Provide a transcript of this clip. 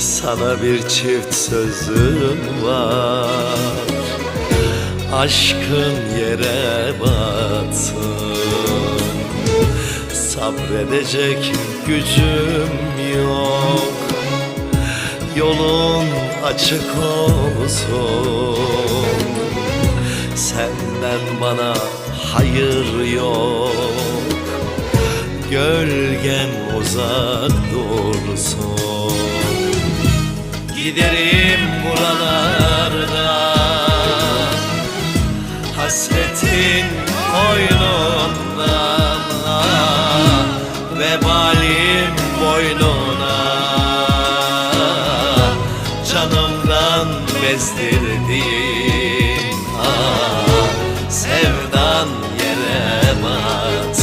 Sana bir çift sözüm var. Aşkın yere batsın. Sabredecek gücüm yok. Yolun açık olsun. Senden bana hayır yok. Gölgen uzak dursun giderim buralarda. Hasretin koynunda Vebalim boynuna. Canımdan bezdirdin ah, Sevdan yere bat